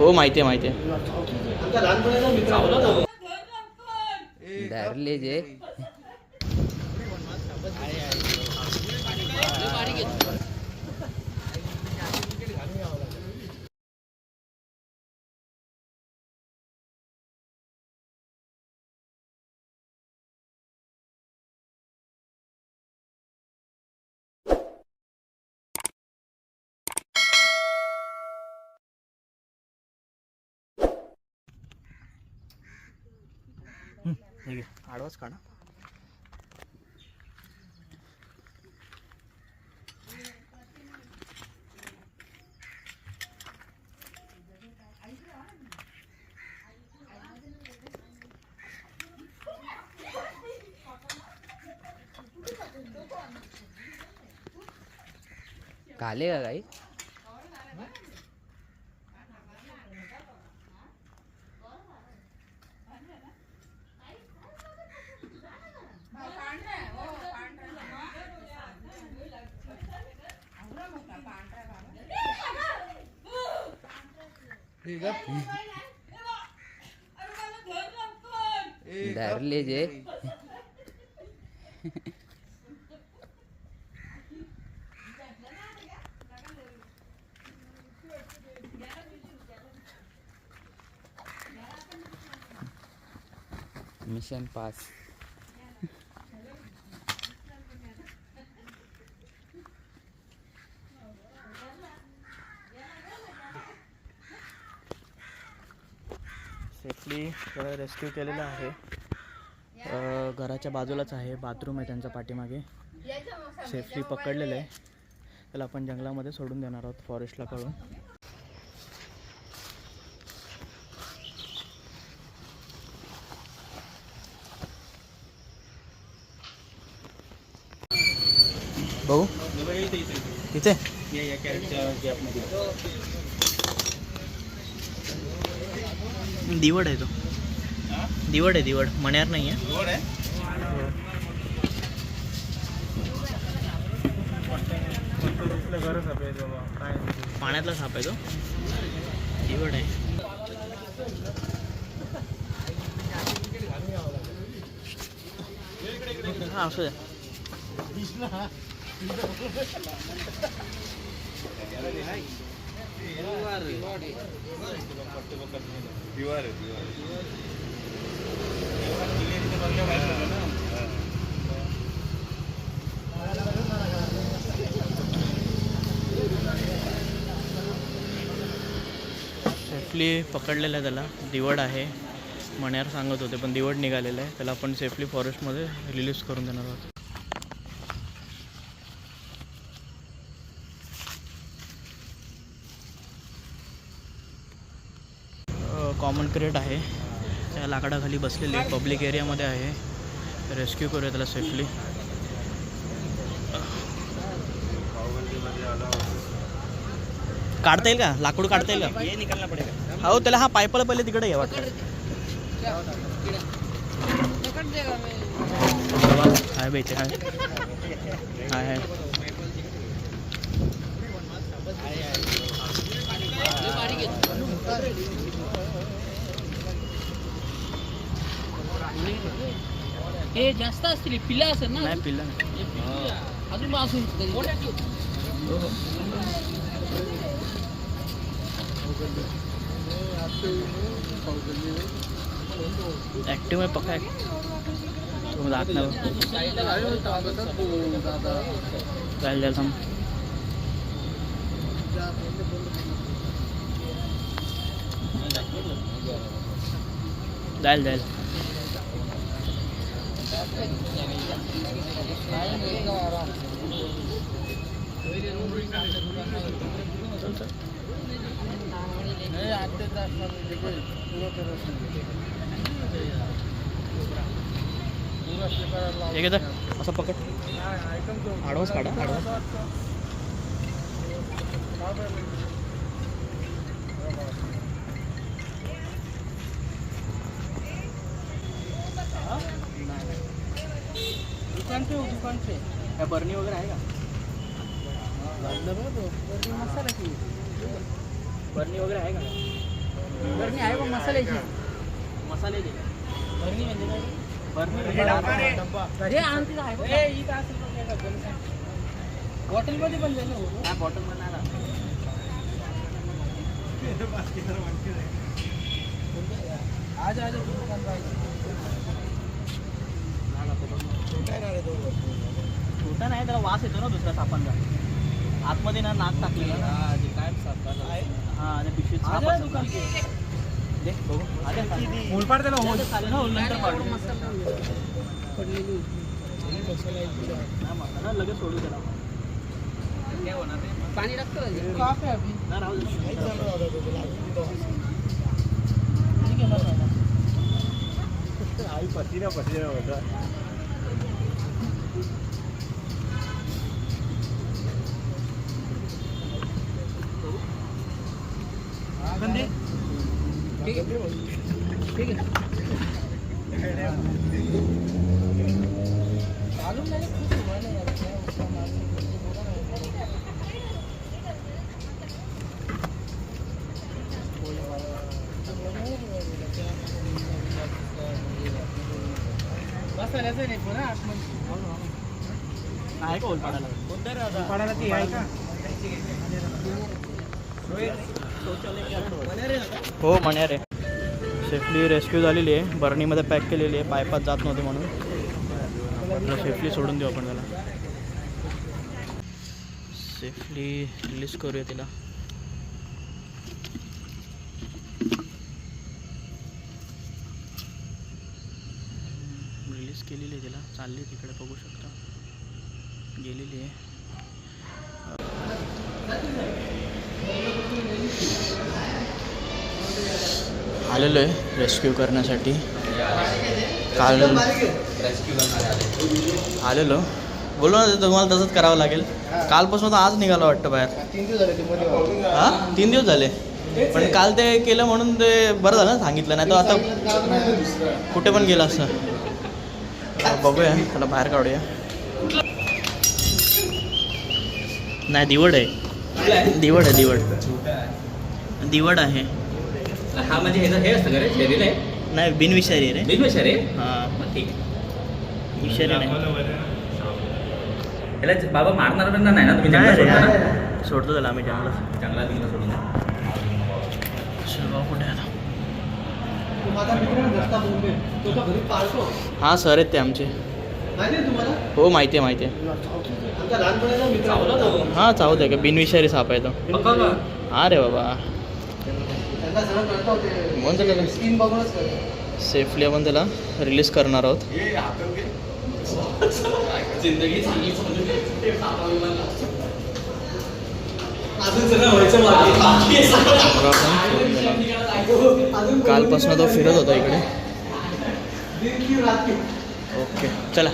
हो माहिती आहे माहिती आहे धरले जे आडवाच काढा. काले का काही धरले जे मिशन पास। सेफली रेस्क्यू केलेला आहे घराच्या बाजूलाच आहे बाथरूम आहे त्यांच्या पाठीमागे सेफली पकडलेलं आहे त्याला आपण जंगलामध्ये सोडून देणार आहोत फॉरेस्टला कळून भाऊ तिथे दिवड आहे तो. दिवड आहे दिवड. मण्यार नाही आहे. पाण्यातला साप आहे तो. दिवड आहे. हा असू द्या. सेफली पकडलेलं आहे त्याला. दिवड आहे. मण्यार सांगत होते पण दिवड निघालेलं आहे. त्याला आपण सेफली फॉरेस्टमध्ये रिलीज करून देणार आहोत. कॉमन क्रिएट आहे. त्या लाकडाखाली बसलेले पब्लिक एरियामध्ये आहे. रेस्क्यू करूया त्याला सेफली काढता येईल का? लाकूड काढता येईल का? निकालना पडेगा हो त्याला हा पायपाला पहिले तिकडे घ्या वाटतं. बेचे आहे आहे आहे हे जास्त असतील पिला असेल ना नाही पिल्ला नाही. हे पिल्लं. अजून असून ॲक्टिव्ह आहे पक्का तुम्ही दाखत नाही जाईल जाईल थांब. जाईल जाईल. चल, एक हे असं पकड आडवाच काढा आडवाच दुकान पे हो दुकान पे। काय बर्नी वगैरे आहे का मसाला की बर्नी वगैरे आहे का बरणी आहे बघ मसाल्याची मसाले दे बरणी म्हणजे काय बर्नी हे। आण तिथं आहे बघ. ए, इथं असेल बघ काय डब्याला सांग. हॉटेलमध्ये पण जाईल ना हो. काय बॉटल पण नाही ना आज आज दुकान पाहिजे छोटा नाही त्याला वास येतो ना दुसऱ्या सापांचा. आतमध्ये ना नाक टाकलेलं ना. हा आणि पिशवीत साप आज असेल दुकान ना. घे. दे, बघू. आले का? त्याला चालेल ना, नंतर पाडू. पडलेली होती. नाही म्हणलं ना, लगेच सोडू त्याला. पाणी टाकतो काफे अभि नाही, राहू दे. ठीक आहे मसाला ठीक आहे ठीक आहे मालूम नाही खूप हुआ ना यार क्या उसका मालूम नहीं, बोला ना मसाल्याचं नाही पण आतमध्ये आहे का ओलपाडाला ती आहे का हो म्हणे रे. सेफली रेस्क्यू झालेली आहे. बर्नीमध्ये पॅक केलेली आहे. पायपात जात नव्हती म्हणून. सेफली सोडून देऊ आपण त्याला. सेफली रिलीज करूया तिला. रिलीज केलेली आहे तिला. चालली आहे तिकडे बघू शकता. गेलेली आहे. आलेलो आहे रेस्क्यू करण्यासाठी. काल आलेलो. बोललो ना तुम्हाला तसंच करावं लागेल. कालपासून आज निघालं वाटतं बाहेर. हां? तीन दिवस झाले. पण काल ते केलं म्हणून ते बरं झालं सांगितलं. नाही तर आता कुठे पण गेलं असं. बघूया. त्याला बाहेर काढूया. नाही दिवड आहे. दिवड आहे दिवड. दिवड आहे. हा म्हणजे हे हे असतं का रे? शरीर आहे? नाही बिनविषारी रे. बिनविषारी हां. मग ठीक आहे. विषारी नाही. बाबा मारणार पण नाही ना तुम्ही नाही रे. ना? सोडतो त्याला आम्ही जंगलात. जंगलात बिंगलात सोडून द्या. शिरगाव कुठे आहे आता? माझा मित्र आहे दत्ता बोंबे तो का घरी पाळतो. हां सर आहेत ते आमचे. माहिती आहे तुम्हाला? हो माहिती आहे माहिती आहे. आमचा लहानपणाचा मित्र चावला तो. हां चावत आहे का? बिनविषारी साप आहे तो. का? हा रे बाबा. त्यांना सगळं कळतं होते. म्हणतो त्याला. स्किन बघूनच कळतं. सेफली आपण त्याला रिलीज करणार आहोत. जिंदगी चांगली दिला. अजून कालपासून तो फिरत होता इकडे. दिन की रात की ओके चला.